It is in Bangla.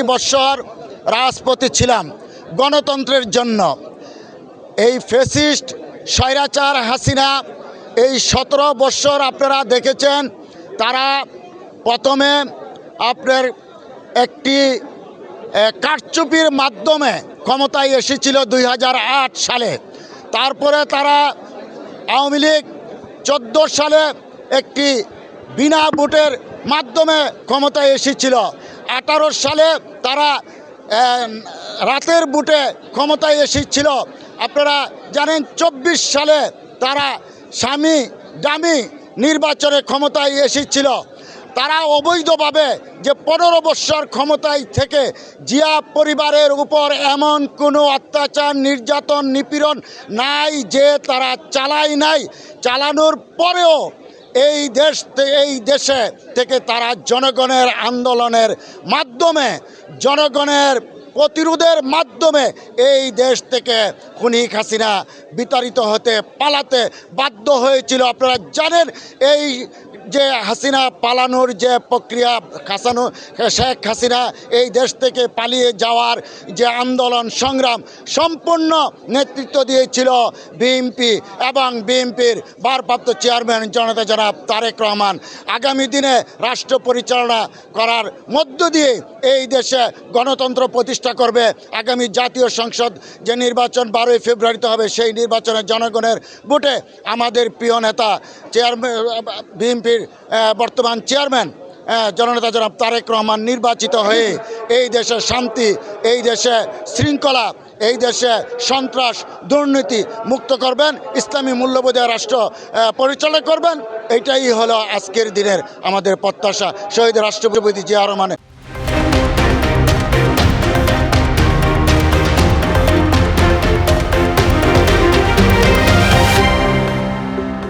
সতেরোটি বৎসর রাজপথে ছিলাম গণতন্ত্রের জন্য। এই ফেসিস্ট স্বৈরাচার হাসিনা এই সতেরো বৎসর আপনারা দেখেছেন, তারা প্রথমে আপনার একটি কারচুপির মাধ্যমে ক্ষমতায় এসেছিল দুই হাজার আট সালে। তারপরে তারা আওয়ামী লীগ চোদ্দ সালে একটি বিনা ভোটের মাধ্যমে ক্ষমতায় এসেছিল। আঠারো সালে তারা রাতের বুটে ক্ষমতায় এসেছিল। আপনারা জানেন, চব্বিশ সালে তারা স্বামী ডামি নির্বাচনে ক্ষমতায় এসেছিল। তারা অবৈধভাবে যে পনেরো বৎসর ক্ষমতায় থেকে জিয়া পরিবারের উপর এমন কোনো অত্যাচার, নির্যাতন, নিপীড়ন নাই যে তারা চালায় নাই। চালানোর পরেও এই দেশ এই দেশে থেকে তারা জনগণের আন্দোলনের মাধ্যমে জনগণের প্রতিরোধের মাধ্যমে এই দেশ থেকে খুনি হাসিনা বিতাড়িত হতে পালাতে বাধ্য হয়েছিল। আপনারা জানেন, এই যে হাসিনা পালানোর যে প্রক্রিয়া হাসানো শেখ হাসিনা এই দেশ থেকে পালিয়ে যাওয়ার যে আন্দোলন সংগ্রাম সম্পূর্ণ নেতৃত্ব দিয়েছিল বিএনপি এবং বিএনপির ভারপ্রাপ্ত চেয়ারম্যান জনতা জনাব তারেক রহমান। আগামী দিনে রাষ্ট্র পরিচালনা করার মধ্য দিয়ে এই দেশে গণতন্ত্র প্রতিষ্ঠা করবে আগামী জাতীয় সংসদ যে নির্বাচন বারোই ফেব্রুয়ারিতে হবে, সেই নির্বাচনে জনগণের ভোটে আমাদের প্রিয় নেতা চেয়ারম্যান বিএনপির বর্তমান চেয়ারম্যান জননেতা জনাব তারেক রহমান নির্বাচিত হয়ে এই দেশে শান্তি, এই দেশে শৃঙ্খলা, এই দেশে সন্ত্রাস, দুর্নীতি মুক্ত করবেন, ইসলামী মূল্যবোধের রাষ্ট্র পরিচালনা করবেন এটাই হলো আজকের দিনের আমাদের প্রত্যাশা। শহীদ রাষ্ট্রপতি জিয়া রহমানের